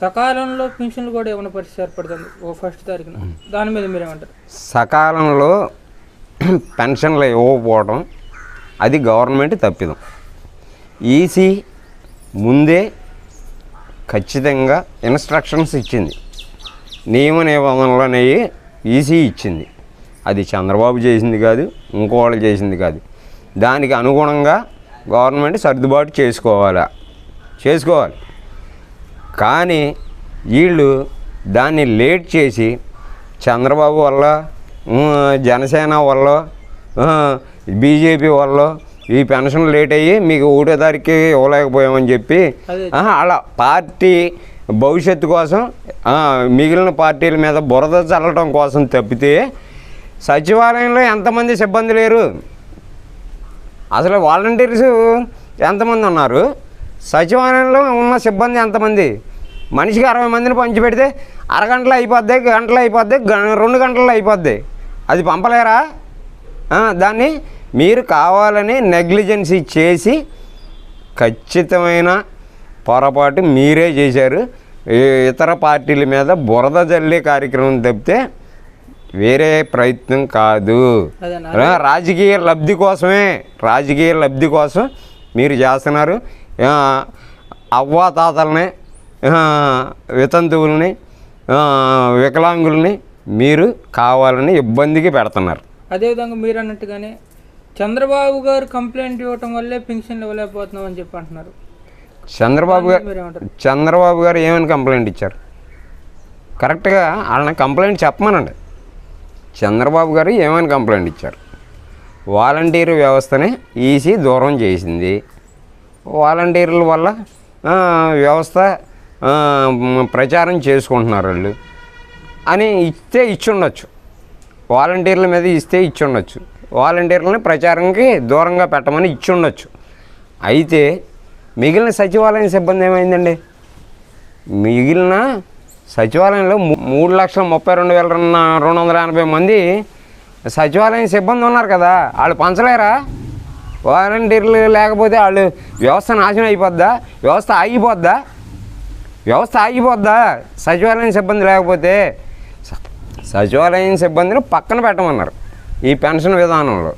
సకాలంలో పెన్షన్లు కూడా ఏమైనా పరిస్థితి ఏర్పడుతుంది ఓ ఫస్ట్ తారీఖున. దాని మీద మీరేమంటారు? సకాలంలో పెన్షన్లు ఇవ్వకపోవడం అది గవర్నమెంట్ తప్పిదం. ఈసీ ముందే ఖచ్చితంగా ఇన్స్ట్రక్షన్స్ ఇచ్చింది. నియమ నిబంధనలు అనేవి ఈసీ ఇచ్చింది. అది చంద్రబాబు చేసింది కాదు ఇంకోళ్ళు చేసింది కాదు. దానికి అనుగుణంగా గవర్నమెంట్ సర్దుబాటు చేసుకోవాలా? చేసుకోవాలి. కానీ వీళ్ళు దాన్ని లేట్ చేసి చంద్రబాబు వల్ల జనసేన వల్ల బీజేపీ వల్ల ఈ పెన్షన్ లేట్ అయ్యి మీకు ఒకటో తారీఖుకి ఇవ్వలేకపోయామని చెప్పి అలా పార్టీ భవిష్యత్తు కోసం మిగిలిన పార్టీల మీద బురద చల్లటం కోసం తప్పితే సచివాలయంలో ఎంతమంది సిబ్బంది లేరు? అసలు వాలంటీర్స్ ఎంతమంది ఉన్నారు? సచివాలయంలో ఉన్న సిబ్బంది ఎంతమంది? మనిషికి అరవై మందిని పంచిపెడితే అరగంటలో అయిపోద్ది గంటలో అయిపోద్ది రెండు గంటల్లో అయిపోద్ది. అది పంపలేరా? దాన్ని మీరు కావాలని నెగ్లిజెన్సీ చేసి ఖచ్చితమైన పొరపాటు మీరే చేశారు. ఇతర పార్టీల మీద బురద జల్లే కార్యక్రమం తప్పితే వేరే ప్రయత్నం కాదు. రాజకీయ లబ్ధి కోసమే రాజకీయ లబ్ధి కోసం మీరు చేస్తున్నారు. అవ్వా తాతల్ని ఆ, వితంతువుల్ని వికలాంగుల్ని మీరు కావాలని ఇబ్బందికి పెడుతున్నారు. అదేవిధంగా మీరు అన్నట్టుగానే చంద్రబాబు గారు కంప్లైంట్ ఇవ్వటం వల్లే పెన్షన్లు ఇవ్వలేకపోతున్నాం అని చెప్పి అంటున్నారు. చంద్రబాబు గారు చంద్రబాబు గారు ఏమని కంప్లైంట్ ఇచ్చారు? కరెక్ట్గా వాళ్ళని కంప్లైంట్ చెప్పమనండి. చంద్రబాబు గారు ఏమని కంప్లైంట్ ఇచ్చారు? వాలంటీర్ వ్యవస్థని ఈసీ దూరం చేసింది. వాలంటీర్ల వల్ల వ్యవస్థ ప్రచారం చేసుకుంటున్నారు వాళ్ళు అని ఇస్తే ఇచ్చుండొచ్చు. వాలంటీర్ల మీద ఇస్తే ఇచ్చుండొచ్చు. వాలంటీర్లని ప్రచారంకి దూరంగా పెట్టమని ఇచ్చుండొచ్చు. అయితే మిగిలిన సచివాలయం సిబ్బంది ఏమైందండి? మిగిలిన సచివాలయంలో మూడు లక్షల ముప్పై రెండు వేల రెండు వందల ఎనభై మంది సచివాలయం సిబ్బంది ఉన్నారు కదా. వాళ్ళు పంచలేరా? వాలంటీర్లు లేకపోతే వాళ్ళు వ్యవస్థ నాశనం అయిపోద్దా? వ్యవస్థ ఆగిపోద్దా? వ్యవస్థ ఆగిపోద్దా? సచివాలయం సిబ్బంది లేకపోతే సచివాలయం సిబ్బందిని పక్కన పెట్టమన్నారు ఈ పెన్షన్ విధానంలో.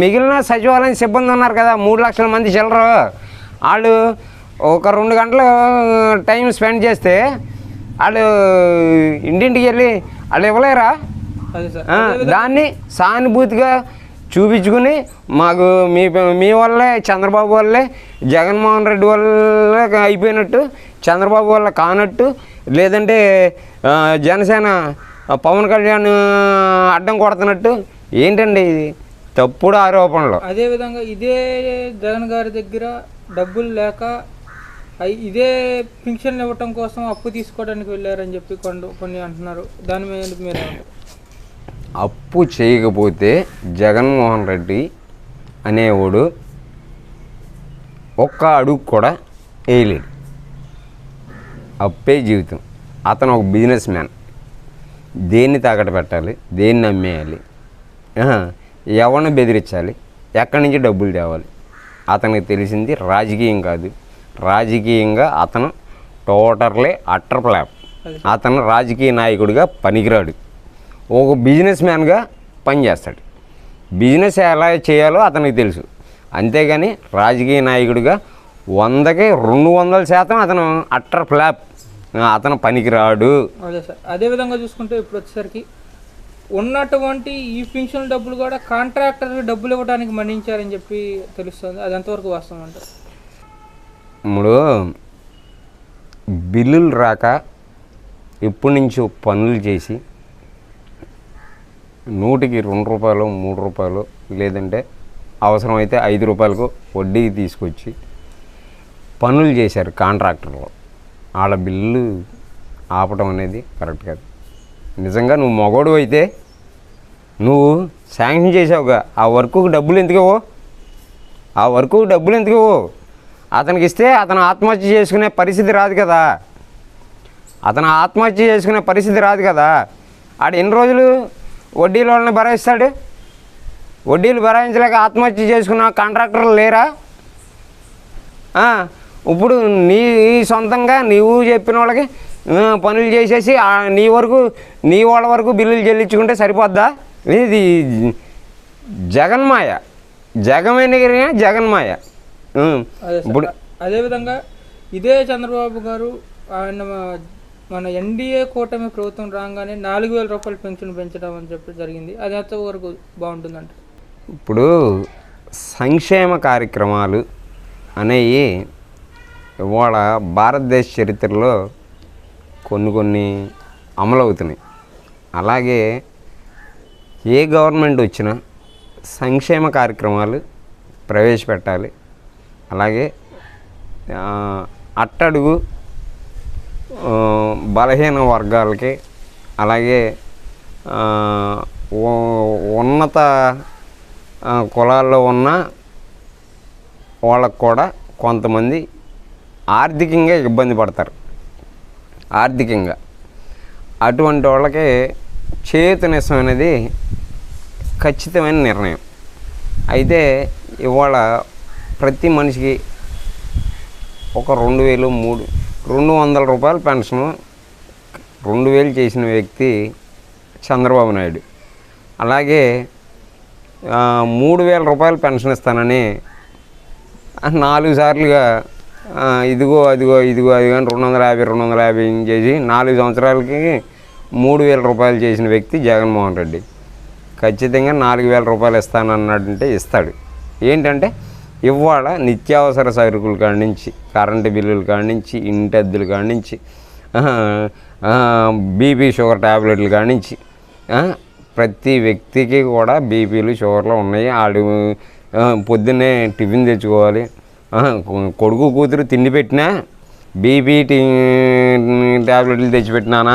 మిగిలిన సచివాలయం సిబ్బంది ఉన్నారు కదా మూడు లక్షల మంది చిల్లరు. వాళ్ళు ఒక రెండు గంటలు టైం స్పెండ్ చేస్తే వాళ్ళు ఇంటింటికి వెళ్ళి వాళ్ళు ఇవ్వలేరా? దాన్ని సానుభూతిగా చూపించుకుని మాకు మీ మీ వల్లే చంద్రబాబు వల్లే జగన్మోహన్ రెడ్డి వల్ల అయిపోయినట్టు చంద్రబాబు వల్ల కానట్టు లేదంటే జనసేన పవన్ కళ్యాణ్ అడ్డం కొడుతున్నట్టు ఏంటండి ఇది? తప్పుడు ఆరోపణలు. అదేవిధంగా ఇదే జగన్ గారి దగ్గర డబ్బులు లేక ఇదే పింఛన్లు ఇవ్వటం కోసం అప్పు తీసుకోవడానికి వెళ్ళారని చెప్పి కొన్ని కొన్ని అంటున్నారు. దాని మీద మీరు అప్పు చేయకపోతే జగన్మోహన్ రెడ్డి అనేవాడు ఒక్క అడుగు కూడా వేయలేడు అప్పే జీవితం. అతను ఒక బిజినెస్ మ్యాన్. దేన్ని తాకట్టు పెట్టాలి? దేన్ని అమ్మేయాలి ఎవరిని బెదిరించాలి? ఎక్కడి నుంచి డబ్బులు తేవాలి? అతనికి తెలిసింది రాజకీయం కాదు. రాజకీయంగా అతను టోటర్లీ అట్టర్ ఫ్లాప్. అతను రాజకీయ నాయకుడిగా పనికిరాడు. ఒక బిజినెస్ మ్యాన్గా పనిచేస్తాడు బిజినెస్ ఎలా చేయాలో అతనికి తెలుసు. అంతేగాని రాజకీయ నాయకుడిగా వందకి రెండు వందల శాతం అతను అట్టర్ ఫ్లాప్. అతను పనికిరాడు. అదే సార్. అదేవిధంగా చూసుకుంటే ఇప్పుడు వచ్చేసరికి ఉన్నటువంటి ఈ పింఛన్ డబ్బులు కూడా కాంట్రాక్టర్ డబ్బులు ఇవ్వడానికి మన్నించారని చెప్పి తెలుస్తుంది. అది ఎంతవరకు వాస్తవం అంటారు? ఇప్పుడు బిల్లులు రాక ఎప్పటి నుంచో పనులు చేసి నూటికి రెండు రూపాయలు మూడు రూపాయలు లేదంటే అవసరమైతే ఐదు రూపాయలకు వడ్డీకి తీసుకొచ్చి పనులు చేశారు కాంట్రాక్టర్లు. వాళ్ళ బిల్లు ఆపడం అనేది కరెక్ట్ కాదు. నిజంగా నువ్వు మగోడు అయితే నువ్వు శాంక్షన్ చేసావుగా ఆ వర్క్కు డబ్బులు ఎందుకు ఆ వర్కుకు డబ్బులు ఎందుకు అతనికి ఇస్తే అతను ఆత్మహత్య చేసుకునే పరిస్థితి రాదు కదా. అతను ఆత్మహత్య చేసుకునే పరిస్థితి రాదు కదా. ఆడు ఎన్ని రోజులు వడ్డీల వాళ్ళని భరాయిస్తాడు? వడ్డీలు భరాయించలేక ఆత్మహత్య చేసుకున్న కాంట్రాక్టర్లు లేరా? ఇప్పుడు నీ సొంతంగా నీవు చెప్పిన వాళ్ళకి పనులు చేసేసి నీ వరకు నీ వాళ్ళ వరకు బిల్లులు చెల్లించుకుంటే సరిపోద్దా? ఇది జగన్మాయ. జగమైన జగన్మాయ. ఇప్పుడు అదేవిధంగా ఇదే చంద్రబాబు గారు ఆయన మన ఎన్డీఏ కూటమి ప్రభుత్వం రాగానే నాలుగు వేల రూపాయలు పెన్షన్ పెంచడం అని చెప్పి జరిగింది. అది ఎంతవరకు బాగుంటుందంట? ఇప్పుడు సంక్షేమ కార్యక్రమాలు అనేవి ఇవాళ భారతదేశ చరిత్రలో కొన్ని కొన్ని అమలవుతున్నాయి. అలాగే ఏ గవర్నమెంట్ వచ్చినా సంక్షేమ కార్యక్రమాలు ప్రవేశపెట్టాలి. అలాగే అట్టడుగు బలహీన వర్గాలకి అలాగే ఉన్నత కులాల్లో ఉన్న వాళ్ళకు కూడా కొంతమంది ఆర్థికంగా ఇబ్బంది పడతారు. ఆర్థికంగా. అటువంటి వాళ్ళకి చేతునిసం అనేది ఖచ్చితమైన నిర్ణయం. అయితే ఇవాళ ప్రతి మనిషికి ఒక రెండు వేలు మూడు రెండు వందల రూపాయల పెన్షను రెండు వేలు చేసిన వ్యక్తి చంద్రబాబు నాయుడు. అలాగే మూడు వేల రూపాయలు పెన్షన్ ఇస్తానని నాలుగు సార్లుగా ఇదిగో అదిగో ఇదిగో అదిగో అని రెండు వందల యాభై రెండు వందల యాభై చేసి నాలుగు సంవత్సరాలకి మూడు వేల రూపాయలు చేసిన వ్యక్తి జగన్మోహన్ రెడ్డి. ఖచ్చితంగా నాలుగు వేల రూపాయలు ఇస్తానన్నాడంటే ఇస్తాడు. ఏంటంటే ఇవాళ నిత్యావసర సరుకుల కాడి నుంచి కరెంటు బిల్లుల కాడి నుంచి ఇంటి అద్దెల కాడి నుంచి బీపీ షుగర్ ట్యాబ్లెట్లు కాడి నుంచి ప్రతి వ్యక్తికి కూడా బీపీలు షుగర్లు ఉన్నాయి. ఆడు పొద్దున్నే టిఫిన్ తెచ్చుకోవాలి. కొడుకు కూతురు తిండి పెట్టినా బీపీ ట్యాబ్లెట్లు తెచ్చిపెట్టినానా?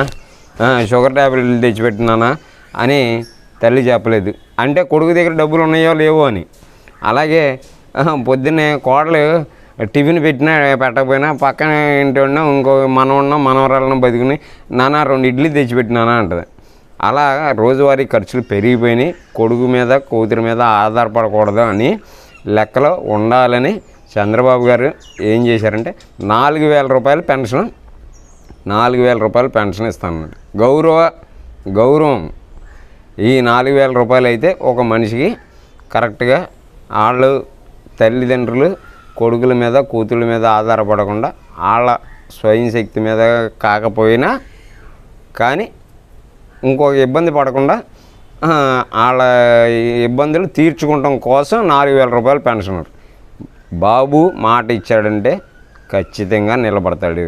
షుగర్ ట్యాబ్లెట్లు తెచ్చిపెట్టినానా? అని తల్లి చెప్పలేదు. అంటే కొడుకు దగ్గర డబ్బులు ఉన్నాయో లేవో అని. అలాగే పొద్దున్నే కోడలు టిఫిన్ పెట్టినా పెట్టకపోయినా పక్కన ఇంటి ఉన్నా ఇంకో మనం ఉన్నాం మనవరాలను బతుకుని నాన్న రెండు ఇడ్లీ తెచ్చిపెట్టినానా అంటది. అలా రోజువారీ ఖర్చులు పెరిగిపోయినాయి. కొడుకు మీద కూతురు మీద ఆధారపడకూడదు అని లెక్కలో ఉండాలని చంద్రబాబు గారు ఏం చేశారంటే నాలుగు వేల రూపాయల పెన్షన్ నాలుగు వేల రూపాయలు పెన్షన్ ఇస్తానన్నాడు. గౌరవ గౌరవం. ఈ నాలుగు వేల రూపాయలు అయితే ఒక మనిషికి కరెక్ట్గా వాళ్ళు తల్లిదండ్రులు కొడుకుల మీద కూతుళ్ళ మీద ఆధారపడకుండా వాళ్ళ స్వయం శక్తి మీద కాకపోయినా కానీ ఇంకొక ఇబ్బంది పడకుండా వాళ్ళ ఇబ్బందులు తీర్చుకోవటం కోసం నాలుగు వేల రూపాయలు పెన్షన్. బాబు మాట ఇచ్చాడంటే ఖచ్చితంగా నిలబడతాడు.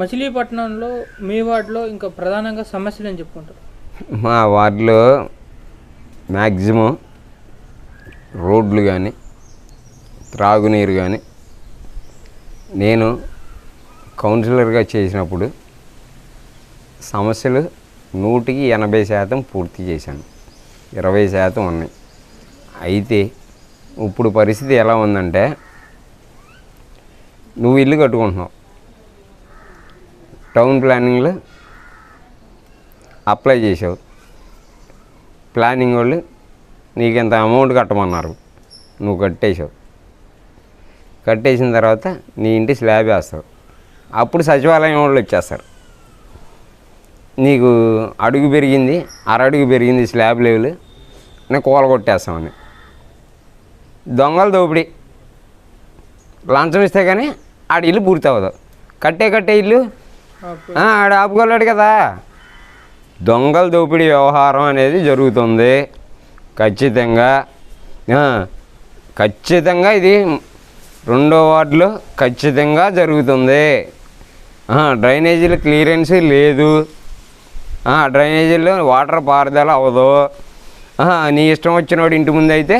మచిలీపట్నంలో మీ వార్డులో ఇంకా ప్రధానంగా సమస్యలు అని చెప్పుకుంటారు? మా వార్డులో మ్యాక్సిమం రోడ్లు కానీ త్రాగునీరు కానీ నేను కౌన్సిలర్గా చేసినప్పుడు సమస్యలు నూటికి ఎనభై శాతం పూర్తి చేశాను. ఇరవై శాతం ఉన్నాయి. అయితే ఇప్పుడు పరిస్థితి ఎలా ఉందంటే నువ్వు ఇల్లు కట్టుకుంటున్నావు. టౌన్ ప్లానింగ్లో అప్లై చేసావు ప్లానింగ్ వాళ్ళు నీకు ఇంత అమౌంట్ కట్టమన్నారు. నువ్వు కట్టేశావు. కట్టేసిన తర్వాత నీ ఇంటి స్లాబ్ వేస్తావు అప్పుడు సచివాలయం వాళ్ళు వచ్చేస్తారు. నీకు అడుగు పెరిగింది అరడుగు పెరిగింది స్లాబ్ లెవెల్ నేను కూల కొట్టేస్తామని దొంగల దోపిడీ. లంచం ఇస్తే కానీ ఆడ ఇల్లు పూర్తి అవ్వదు. కట్టే కట్టే ఇల్లు ఆడ ఆపుకోలేడు కదా. దొంగల దోపిడీ వ్యవహారం అనేది జరుగుతుంది. ఖచ్చితంగా ఖచ్చితంగా ఇది రెండో వార్డులో ఖచ్చితంగా జరుగుతుంది. డ్రైనేజీలు డ్రైనేజీల క్లియరెన్స్ లేదు. డ్రైనేజీలో వాటర్ పారుదల అవ్వదు. నీ ఇష్టం వచ్చినోడు ఇంటి ముందు అయితే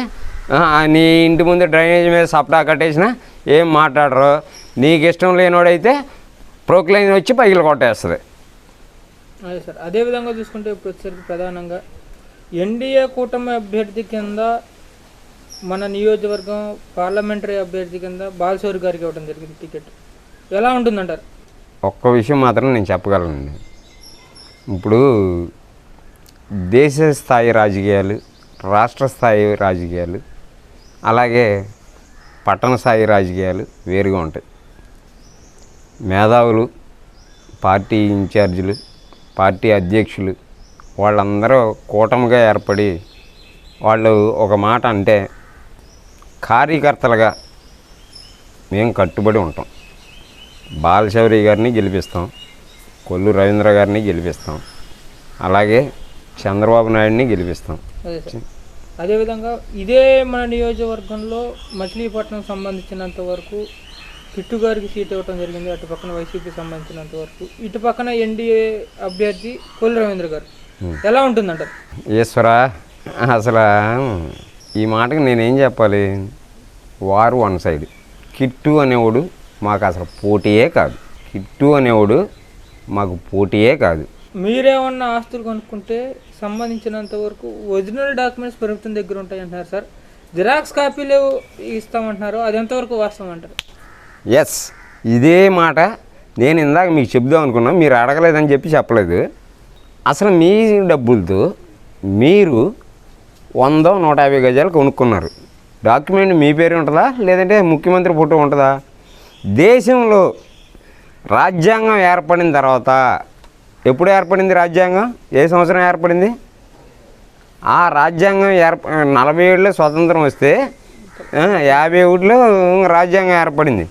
నీ ఇంటి ముందు డ్రైనేజ్ మీద సప్టా కట్టేసినా ఏం మాట్లాడరు. నీకు ఇష్టం లేనోడైతే ప్రోక్లైన్ వచ్చి పైకి కొట్టేస్తుంది. అదే సార్. అదేవిధంగా చూసుకుంటే ఇప్పుడు ప్రధానంగా ఎన్డీఏ కూటమి అభ్యర్థి కింద మన నియోజకవర్గం పార్లమెంటరీ అభ్యర్థి కింద బాలశౌరి గారికి ఇవ్వడం జరిగింది టికెట్. ఎలా ఉంటుందంటారు? ఒక్క విషయం మాత్రం నేను చెప్పగలను ఇప్పుడు దేశ స్థాయి రాజకీయాలు రాష్ట్ర స్థాయి రాజకీయాలు అలాగే పట్టణ స్థాయి రాజకీయాలు వేరుగా ఉంటాయి. మేధావులు పార్టీ ఇన్ఛార్జీలు పార్టీ అధ్యక్షులు వాళ్ళందరూ కూటమిగా ఏర్పడి వాళ్ళు ఒక మాట అంటే కార్యకర్తలుగా మేము కట్టుబడి ఉంటాం. బాలశౌరి గారిని గెలిపిస్తాం. కొల్లు రవీంద్ర గారిని గెలిపిస్తాం. అలాగే చంద్రబాబు నాయుడిని గెలిపిస్తాం. అదేవిధంగా ఇదే మన నియోజకవర్గంలో మచిలీపట్నం సంబంధించినంత వరకు కిట్టు గారికి సీట్ ఇవ్వడం జరిగింది. అటు పక్కన వైసీపీ సంబంధించినంత వరకు. ఇటు పక్కన ఎన్డీఏ అభ్యర్థి కొల్లు రవీంద్ర గారు. ఎలా ఉంటుందంటారు? ఈశ్వరా అసలు ఈ మాటకి నేనేం చెప్పాలి? వారు వన్ సైడ్. కిట్టు అనేవాడు మాకు అసలు పోటీయే కాదు. కిట్టు అనేవాడు మాకు పోటీయే కాదు. మీరేమన్నా ఆస్తులు కొనుక్కుంటే సంబంధించినంత వరకు ఒరిజినల్ డాక్యుమెంట్స్ ప్రభుత్వం దగ్గర ఉంటాయి అంటున్నారు సార్. జిరాక్స్ కాపీలు ఇస్తామంటున్నారు. అది ఎంతవరకు వాస్తవం అంటారు? ఎస్ ఇదే మాట నేను ఇందాక మీకు చెప్దాం అనుకున్నా. మీరు అడగలేదని చెప్పి చెప్పలేదు. అసలు మీ డబ్బులతో మీరు వందో నూట యాభై గజాలు కొనుక్కున్నారు. డాక్యుమెంట్ మీ పేరు ఉంటుందా? లేదంటే ముఖ్యమంత్రి ఫోటో ఉంటుందా? దేశంలో రాజ్యాంగం ఏర్పడిన తర్వాత ఎప్పుడు ఏర్పడింది రాజ్యాంగం? ఏ సంవత్సరం ఏర్పడింది? ఆ రాజ్యాంగం ఏర్ప నలభై ఏడులో స్వతంత్రం వస్తే యాభై ఒకటిలో రాజ్యాంగం ఏర్పడింది.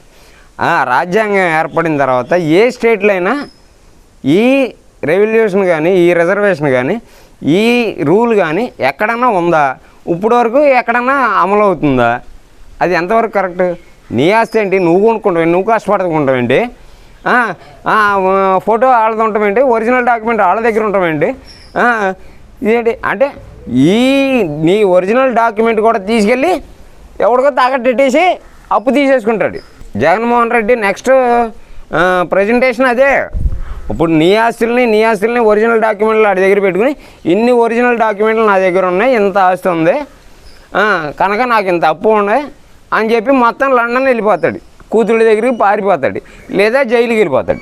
ఆ రాజ్యాంగం ఏర్పడిన తర్వాత ఏ స్టేట్లో అయినా ఈ రెవల్యూషన్ కానీ ఈ రిజర్వేషన్ కానీ ఈ రూల్ కానీ ఎక్కడన్నా ఉందా? ఇప్పుడు వరకు ఎక్కడన్నా అమలు అవుతుందా? అది ఎంతవరకు కరెక్ట్? నీ ఆస్తి ఏంటి? నువ్వు కొనుక్కుంటావు నువ్వు కష్టపడుకుంటావేంటి ఫోటో వాళ్ళది ఉంటామేంటి ఒరిజినల్ డాక్యుమెంట్ వాళ్ళ దగ్గర ఉంటామేంటి ఇదేంటి? అంటే ఈ నీ ఒరిజినల్ డాక్యుమెంట్ కూడా తీసుకెళ్ళి ఎవడికో తాకట్టేసి అప్పు తీసేసుకుంటాడు. జగన్మోహన్ రెడ్డి నెక్స్ట్ ప్రజెంటేషన్ అదే. ఇప్పుడు నీ ఆస్తుల్ని నీ ఆస్తుల్ని ఒరిజినల్ డాక్యుమెంట్లు వాడి దగ్గర పెట్టుకుని ఇన్ని ఒరిజినల్ డాక్యుమెంట్లు నా దగ్గర ఉన్నాయి ఇంత ఆస్తి ఉంది. కనుక నాకు ఇంత అప్పు ఉన్నాయి అని చెప్పి మొత్తం లండన్ వెళ్ళిపోతాడు. కూతుళ్ళ దగ్గరికి పారిపోతాడు. లేదా జైలుకి వెళ్ళిపోతాడు.